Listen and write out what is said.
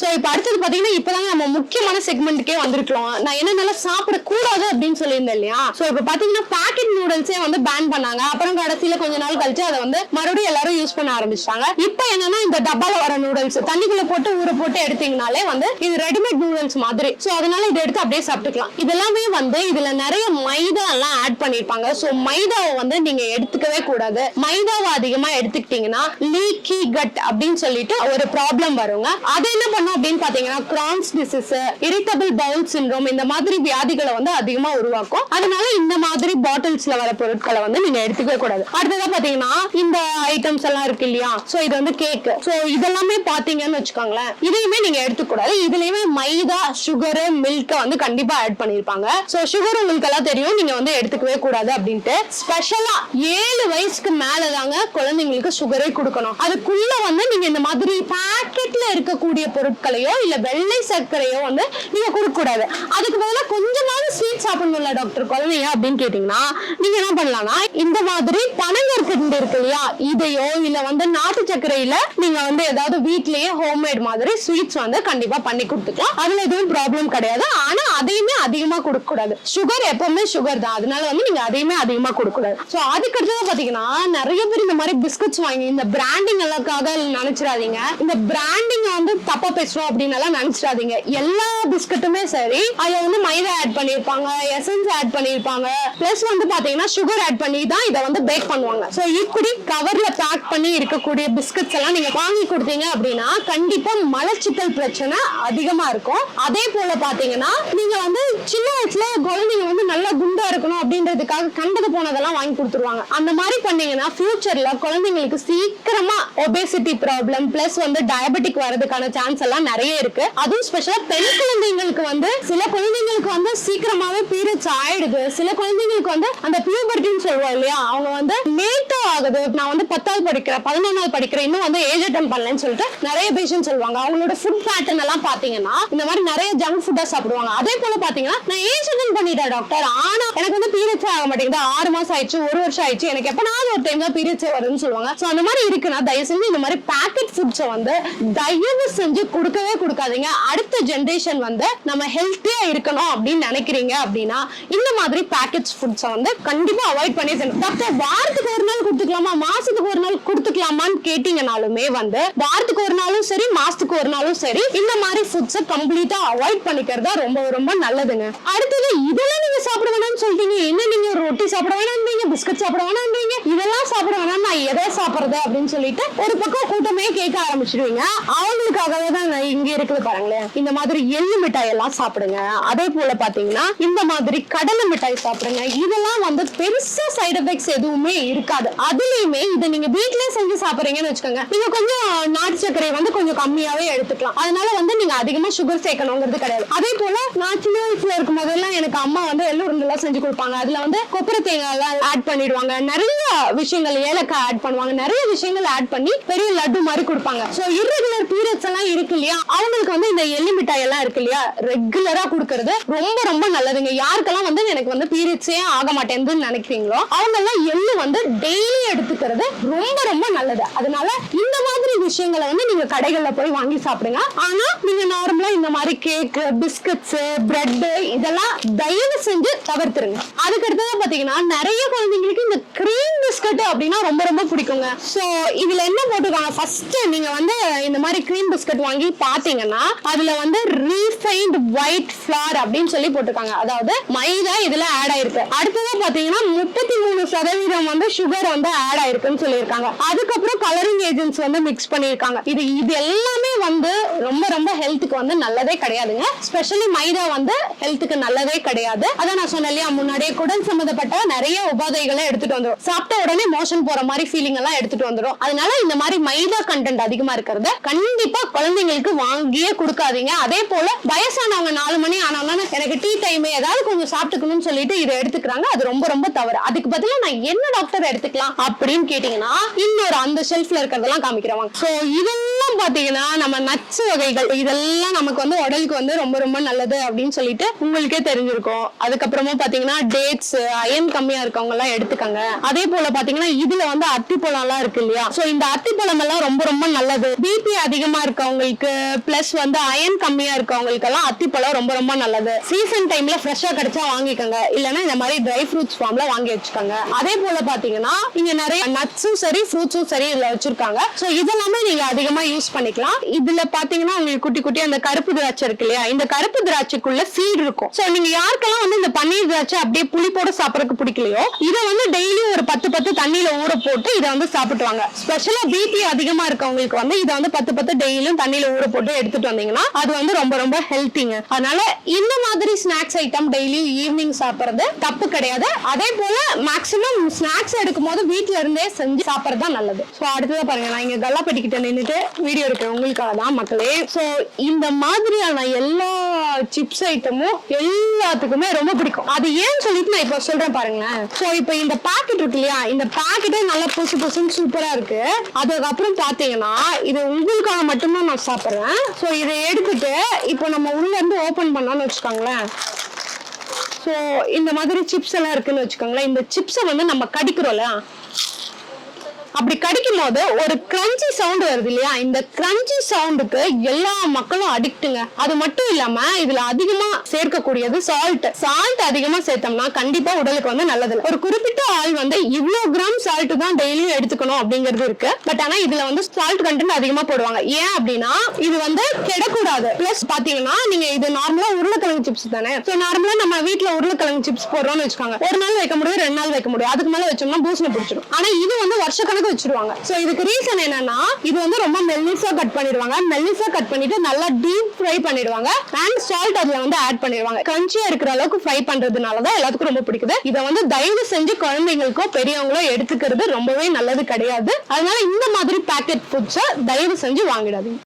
So இப்போ அடுத்தது பாத்தீங்கன்னா இப்பதாங்க நம்ம முக்கியமான செக்மெண்ட்டுக்கே வந்திருக்கோம் நான் என்னென்னலாம் சாப்பிட கூடாது அப்படின்னு சொல்லியிருந்தேன் இல்லையா? சோ இப்ப பாத்தீங்கன்னா பாக்கெட் நூடுல்ஸே வந்து பேன் பண்ணாங்க. அப்புறம் கடைசியில் கொஞ்ச நாள் கழிச்சு அதை வந்து மறுபடியும் எல்லாரும் யூஸ் பண்ண ஆரம்பிச்சிட்டாங்க. இப்ப என்னன்னா இந்த டப்பால வர நூடுல்ஸ் தண்ணிக்குள்ள போட்டு ஊற போட்டு எடுத்தீங்கனாலே வந்து இது ரெடிமேட் நூடுல்ஸ் மாதிரி. சோ அதனால இதை எடுத்து அப்படியே சாப்பிட்டுக்கலாம். இதெல்லாமே வந்து இதுல நிறைய மைதா எல்லாம் ஆட் பண்ணிருப்பாங்க. சோ மைதாவை வந்து நீங்க எடுத்துக்கவே கூடாது. மைதாவை அதிகமா எடுத்துக்கிட்டீங்கன்னா லீக்கி கட் அப்படின்னு சொல்லிட்டு ஒரு ப்ராப்ளம் வருங்க. அது என்ன பண்ணும் அப்படின்னு பாத்தீங்கன்னா Crohn's disease irritable bowel syndrome இந்த மாதிரி வியாதிகளை வந்து அதிகமா உருவாக்கும். அதனால இந்த மாதிரி பாட்டில்ஸ்ல வர பொருட்களை வந்து நீங்க எடுத்துக்கவே கூடாது. அடுத்ததா பாத்தீங்கன்னா இந்த ஐட்டம்ஸ் எல்லாம் இருக்கு இல்லையா? சோ இது வந்து கேக் சோ இதெல்லாமே பாத்தீங்கன்னு வச்சுக்கோங்களேன் இதையுமே நீங்க எடுத்துக்கூடாது. இதுலயுமே மைதா சுகரு மில்க் வந்து கண்டிப்பா ஆட் பண்ணிருப்பாங்க சோ சுகர் உங்களுக்கு எல்லாம் தெரியும் நீங்க வந்து எடுத்துக்கவே கூடாது அப்படின்ட்டு. ஸ்பெஷலா ஏழு வயசுக்கு மேலதாங்க குழந்தைங்களுக்கு சுகரே கொடுக்கணும். அதுக்குள்ள வந்து நீங்க இந்த மாதிரி பாக்கெட்ல இருக்கக்கூடிய பொருட்களையோ இல்ல வெள்ளை சர்க்கரையோ வந்து நீங்க கொடுக்க கூடாது அதுக்கு பதிலாக கொஞ்சமாவது ஸ்வீட் சாப்பிடணும்ல டாக்டர் குழந்தைங்க அப்படின்னு கேட்டீங்கன்னா நீங்க என்ன பண்ணலாம்னா இந்த மாதிரி பனங்கற்கண்டு இருக்கு இல்லையா இதையோ இல்ல வந்து நாட்டு சர்க்கரையில நீங்க வந்து ஏதாவது வீட்லயே ஹோம்மேட் மாதிரி ஸ்வீட்ஸ் வந்து கண்டிப்பா பண்ணி கொடுத்துக்கலாம். அதுல எதுவும் ப்ராப்ளம் கிடையாது. ஆனா அதையுமே அதிகமா கொடுக்க கூடாது சுகர் எப்பவுமே சுகர் தான். அதனால வந்து நீங்க அதையுமே அதிகமா கொடுக்க கூடாது சோ அதுக்கு அடுத்தது பாத்தீங்கன்னா நிறைய பேர் இந்த மாதிரி பிஸ்கட்ஸ் வாங்கி இந்த பிராண்டிங் எல்லாக்காக நினைச்சிடாதீங்க. இந்த பிராண்டிங் வந்து தப்பா பேசுறோம் அப்படின்னு எல்லாம் நினைச்சிடாதீங்க. எல்லா பிஸ்கட்டுமே சரி அதுல வந்து மைதா ஆட் பண்ணிருப்பாங்க எசன்ஸ் ஆட் பண்ணிருப்பாங்க பிளஸ் வந்து பாத்தீங்கன்னா சுகர் ஆட் பண்ணி தான் இதை வந்து பேக் பண்ணுவாங்க. சோ இப்படி கவர்ல பேக் பண்ணி இருக்கக்கூடிய பிஸ்கட்ஸ் எல்லாம் நீங்க வாங்கி கொடுத்தீங்க அப்படின்னா கண்டிப்பா மலச்சிக்கல் பிரச்சனை அதிகமா இருக்கும். அதே போல பாத்தீங்கன்னா நீங்க வந்து சின்ன வயசுல குழந்தைங்க வந்து நல்லா குண்டா இருக்கணும் அப்படின்றதுக்காக கண்டது போனதெல்லாம் வாங்கி கொடுத்துருவாங்க. அந்த மாதிரி பண்ணீங்கன்னா ஃபியூச்சர்ல குழந்தைங்களுக்கு சீக்கிரமா ஒபேசிட்டி ப்ராப்ளம் பிளஸ் வந்து டயபெட்டிக் வரதுக்கான சான்ஸ் எல்லாம் நிறைய இருக்கு. அதுவும் ஸ்பெஷலா பெண் குழந்தைங்களுக்கு வந்து சில குழந்தைங்களுக்கு வந்து சீக்கிரமாவே பீரியட்ஸ் ஆயிடுது. சில குழந்தைங்களுக்கு வந்து அந்த பியூபர்ட்டின்னு சொல்லுவோம் இல்லையா? அவங்க வந்து லேட்டா ஆகுது. நான் வந்து பத்தாவது படிக்கிறேன் பதினொன்னாவது படிக்கிறேன் இன்னும் வந்து ஏஜ் அட்டம் பண்ணலன்னு சொல்லிட்டு நிறைய பேஷண்ட் சொல்லுவாங்க. அவங்களோட ஃபுட் பேட்டர்ன் எல்லாம் பாத்தீங்கன்னா இந்த மாதிரி நிறைய ஜங்க் ஃபுட்டா சாப்பிடுவாங்க. அதே போல பாத்தீங்கன்னா நான் ஏஜ் அட்டன் பண்ணிட்டேன் டாக்டர் ஆனா எனக்கு வந்து பீரியட்ஸ் ஆக மாட்டேங்குது. ஆறு மாசம் ஆயிடுச்சு ஒரு வருஷம் ஆயிடுச்சு. எனக்கு எப்பனாவது ஒரு டைம் தான் பீரியட்ஸ் வருதுன்னு சொல்லுவாங்க. சோ அந்த மாதிரி இருக்குன்னா தயவு செஞ்சு இந்த மாதிரி பேக்கெட் ஃபுட்ஸை வந்து தயவு செஞ்சு கொடுக்கவே கொடுக்காதீங்க. அடுத்த ஜென்ரேஷன் வந்து நம்ம ஹெல்த்தியா இருக்கணும் அப்படின்னு நினைக்கிறீங்க அப்படின்னா இந்த மாதிரி பேக்கெட்ஸ் ஃபுட்ஸை வந்து கண்டிப்பா அவாய்ட் பண்ணி செய்யணும் டாக்டர் வாரத்துக்கு ஒரு நாள் கொடுத்துக்கலாமா? மாசத்துக்கு ஒரு நாள் கொடுத்துக்கலாமான்னு கேட்டீங்கனாலுமே வந்து வாரத்துக்கு ஒரு நாளும் சரி மாசத்துக்கு ஒரு நாளும் சரி இந்த மாதிரி ஃபுட்ஸை கம்ப்ளீட்டா அவாய்ட் பண்ணிக்கிறது ரொம்ப ரொம்ப ரொம்ப நல்லதுங்க. அடுத்தது இதெல்லாம் நீங்க சாப்பிட வேணாம்னு சொல்லிட்டீங்க. என்ன நீங்க ரொட்டி சாப்பிட வேணாம்ன்றீங்க பிஸ்கட் சாப்பிட வேணாம்ன்றீங்க இதெல்லாம் சாப்பிட சாப்பிடுறது அப்படின்னு சொல்லிட்டு ஒரு பக்கம் கூட்டமே கேட்க ஆரம்பிச்சிடுவீங்க அவங்களுக்காகவே தான் இங்க இருக்குது பாருங்களேன். இந்த மாதிரி எள்ளு மிட்டாய் எல்லாம் சாப்பிடுங்க. அதே போல பாத்தீங்கன்னா இந்த மாதிரி கடலை மிட்டாய் சாப்பிடுங்க. இதெல்லாம் வந்து பெருசா சைடு எஃபெக்ட்ஸ் எதுவுமே இருக்காது. அதுலயுமே இதை நீங்க வீட்லயே செஞ்சு சாப்பிடுறீங்கன்னு வச்சுக்கோங்க. நீங்க கொஞ்சம் நாட்டு சர்க்கரை வந்து கொஞ்சம் கம்மியாவே எடுத்துக்கலாம். அதனால வந்து நீங்க அதிகமா சுகர் சேர்க்கணுங்கிறது கிடையாது. அதே போல நான் சின்ன வயசுல இருக்கும் போதெல்லாம் எனக்கு அம்மா வந்து எள்ளு உருண்டெல்லாம் செஞ்சு கொடுப்பாங்க. அதுல வந்து கொப்பரை தேங்காய் எல்லாம் ஆட் பண்ணிடுவாங்க. நிறைய விஷயங்கள் ஏலக்காய் ஆட் பண்ணுவாங்க. நிறைய விஷயங்கள் ஆட் பண்ணி பெரிய லட்டு மாதிரி கொடுப்பாங்க. ஸோ இர்ரெகுலர் பீரியட்ஸ் எல்லாம் இருக்கு இல்லையா? அவங்களுக்கு வந்து இந்த எள்ளி மிட்டாய் எல்லாம் இருக்கு இல்லையா? ரெகுலரா கொடுக்கறது ரொம்ப ரொம்ப நல்லதுங்க. யாருக்கெல்லாம் வந்து எனக்கு வந்து பீரியட்ஸே ஆக மாட்டேங்குதுன்னு நினைக்கிறீங்களோ அவங்க எல்லாம் எள்ளு வந்து டெய்லி எடுத்துக்கிறது ரொம்ப ரொம்ப நல்லது. அதனால இந்த மாதிரி விஷயங்களை வந்து நீங்க கடைகள்ல போய் வாங்கி சாப்பிடுங்க. ஆனா நீங்க நார்மலா இந்த மாதிரி கேக் பிஸ்கட்ஸ் பிரெட் இதெல்லாம் தயவு செஞ்சு தவிர்த்துருங்க. அதுக்கு அடுத்தது பாத்தீங்கன்னா நிறைய குழந்தைங்களுக்கு இந்த கிரீம் பிஸ்கட் அப்படின்னா ரொம்ப ரொம்ப பிடிக்குங்க. சோ இதுல என்ன போட்டிருக்காங்க? ஃபர்ஸ்ட் நீங்க வந்து இந்த மாதிரி கிரீம் பிஸ்கட் வாங்கி பாத்தீங்கன்னா அதுல வந்து ரீஃப் ஒயிட் ஃபிளார் அப்படின்னு சொல்லி போட்டிருக்காங்க. அதாவது மைதா இதுல ஆட் ஆயிருக்கு. அடுத்ததா பாத்தீங்கன்னா முப்பத்தி மூணு சதவீதம் வந்து சுகர் வந்து ஆட் ஆயிருக்குன்னு சொல்லியிருக்காங்க. அதுக்கப்புறம் கலரிங் ஏஜென்ட்ஸ் வந்து மிக்ஸ் பண்ணியிருக்காங்க. இது இது எல்லாமே வந்து ரொம்ப ரொம்ப ஹெல்த்துக்கு வந்து நல்லதே கிடையாதுங்க. ஸ்பெஷலி மைதா வந்து ஹெல்த்துக்கு நல்லதே கிடையாது. அதான் நான் சொன்னேன் இல்லையா முன்னாடியே குடல் சம்பந்தப்பட்ட நிறைய உபாதைகளை எடுத்துட்டு வந்துடும் சாப்பிட்ட உடனே மோஷன் போற மாதிரி ஃபீலிங் எல்லாம் எடுத்துட்டு வந்துடும் அதனால இந்த மாதிரி மைதா கண்டென்ட் அதிகமா இருக்கிறத கண்டிப்பா குழந்தைங்களுக்கு வாங்கியே கொடுக்காதீங்க. அதே போல வயசானவங்க நாலு மணி ஆனாலும் எனக்கு டீ டைம் ஏதாவது கொஞ்சம் சாப்பிட்டுக்கணும்னு சொல்லிட்டு இதை எடுத்துக்கிறாங்க. அது ரொம்ப ரொம்ப தவறு. அதுக்கு பதிலா நான் என்ன டாக்டர் எடுத்துக்கலாம் அப்படின்னு கேட்டீங்கன்னா இன்னொரு அந்த ஷெல்ஃப்ல இருக்கிறதெல்லாம் காமிக்கிறவங்க. ஸோ இதெல்லாம் இதுலயும் பாத்தீங்கன்னா நம்ம நச்சு வகைகள் இதெல்லாம் நமக்கு வந்து உடலுக்கு வந்து ரொம்ப ரொம்ப நல்லது அப்படின்னு சொல்லிட்டு உங்களுக்கே தெரிஞ்சிருக்கும். அதுக்கப்புறமா பாத்தீங்கன்னா டேட்ஸ் அயன் கம்மியா இருக்கவங்க எல்லாம் எடுத்துக்கங்க. அதே போல பாத்தீங்கன்னா இதுல வந்து அத்திப்பழம் எல்லாம் இருக்கு இல்லையா? சோ இந்த அத்திப்பழம் எல்லாம் ரொம்ப ரொம்ப நல்லது. பிபி அதிகமா இருக்கவங்களுக்கு பிளஸ் வந்து அயன் கம்மியா இருக்கவங்களுக்கு எல்லாம் அத்திப்பழம் ரொம்ப ரொம்ப நல்லது. சீசன் டைம்ல ஃப்ரெஷ்ஷா கிடைச்சா வாங்கிக்கோங்க. இல்லைன்னா இந்த மாதிரி ட்ரை ஃப்ரூட்ஸ் ஃபார்ம்ல வாங்கி வச்சுக்கோங்க. அதே போல பாத்தீங்கன்னா இங்க நிறைய நட்ஸும் சரி ஃப்ரூட்ஸும் சரி இதுல வச்சிருக்காங்க. சோ இதெல்லாமே நீங்க அதிகமா யூஸ் பண்ணிக்கலாம். இதுல பாத்தீங்கன்னா உங்களுக்கு குட்டி குட்டி அந்த கருப்பு திராட்சை இருக்கு இல்லையா? இந்த கருப்பு திராட்சைக்குள்ள சீடு இருக்கும். சோ நீங்க யாருக்கெல்லாம் வந்து இந்த பன்னீர் திராட்சை அப்படியே புளிப்போட சாப்பிடறதுக்கு பிடிக்கலையோ இதை வந்து டெய்லி ஒரு பத்து பத்து தண்ணியில ஊற போட்டு இதை வந்து சாப்பிட்டுவாங்க. ஸ்பெஷலா பிபி அதிகமா இருக்கவங்களுக்கு வந்து இதை வந்து பத்து பத்து டெய்லியும் தண்ணியில ஊற போட்டு எடுத்துட்டு வந்தீங்கன்னா அது வந்து ரொம்ப ரொம்ப ஹெல்த்திங்க அதனால இந்த மாதிரி ஸ்நாக்ஸ் ஐட்டம் டெய்லி ஈவினிங் சாப்பிடுறது தப்பு கிடையாது. அதே போல மேக்ஸிமம் ஸ்நாக்ஸ் எடுக்கும் போது வீட்டுல இருந்தே செஞ்சு சாப்பிடுறது தான் நல்லது. ஸோ அடுத்ததான் பாருங்க நான் இங்க கல்லா பெட்டிக்கிட்ட நின்னுட்டு வீடியோ இருக்கு உங்களுக்காக தான் மக்களே. ஸோ இந்த மாதிரியான எல்லா சிப்ஸ் ஐட்டமும் எல்லாத்துக்குமே ரொம்ப பிடிக்கும். அது ஏன்னு சொல்லிட்டு நான் இப்போ சொல்றேன் பாருங்களேன். ஸோ இப்போ இந்த பாக்கெட் இருக்கு இல்லையா? இந்த பாக்கெட்டே நல்லா புதுசு புதுசுன்னு சூப்பரா இருக்கு. அதுக்கப்புறம் பாத்தீங்கன்னா இது உங்களுக்காக மட்டும்தான் நான் சாப்பிட்றேன். ஸோ இதை எடுத்துட்டு இப்போ நம்ம உள்ள இருந்து ஓபன் பண்ணோம்னு வச்சுக்கோங்களேன். ஸோ இந்த மாதிரி சிப்ஸ் எல்லாம் இருக்குன்னு வச்சுக்கோங்களேன். இந்த சிப்ஸை வந்து நம்ம கடிக்கிறோம்ல. அப்படி கடிக்கும் போது ஒரு கிரன்ச்சி சவுண்ட் வருது இல்லையா? இந்த கிரன்ச்சி சவுண்டுக்கு எல்லா மக்களும் அடிக்ட்டுங்க அது மட்டும் இல்லாம இதுல அதிகமா சேர்க்கக்கூடியது சால்ட் சால்ட் அதிகமா சேர்த்தோம்னா கண்டிப்பா உடலுக்கு வந்து நல்லது ஒரு குறிப்பிட்ட ஆள் வந்து இவ்வளவு கிராம் சால்ட் தான் டெய்லியும் எடுத்துக்கணும் அப்படிங்கிறது இருக்கு. பட் ஆனா இதுல வந்து சால்ட் கண்டென்ட் அதிகமா போடுவாங்க. ஏன் அப்படின்னா இது வந்து கெடக்கூடாது. பிளஸ் பாத்தீங்கன்னா நீங்க இது நார்மலா உருளைக்கிழங்கு சிப்ஸ் தானே? சோ நார்மலா நம்ம வீட்டுல உருளைக்கிழங்கு சிப்ஸ் போடுறோம்னு வச்சுக்கோங்க. ஒரு நாள் வைக்க முடியும் ரெண்டு நாள் வைக்க முடியும் அதுக்கு மேல வச்சோம்னா பூசணி பிடிச்சிடும். ஆனா இது வந்து வருஷக்கணக்கு வச்சிருவாங்க. சோ இதுக்கு ரீசன் என்னன்னா இது வந்து ரொம்ப மெல்லிசா கட் பண்ணிடுவாங்க. மெல்லிசா கட் பண்ணிட்டு நல்லா டீப் ஃப்ரை பண்ணிடுவாங்க. அண்ட் சால்ட் அதுல வந்து ஆட் பண்ணிடுவாங்க. கஞ்சியா இருக்கிற அளவுக்கு ஃப்ரை பண்றதுனால தான் எல்லாத்துக்கும் ரொம்ப பிடிக்குது. இதை வந்து தயவு செஞ்சு குழந்தைங்களுக்கோ பெரியவங்களோ எடுத்துக்கிறது ரொம்பவே நல்லது கிடையாது. அதனால இந்த மாதிரி பேக்கெட் ஃபுட்ஸை தயவு செஞ்சு வாங்கிடாதீங்க.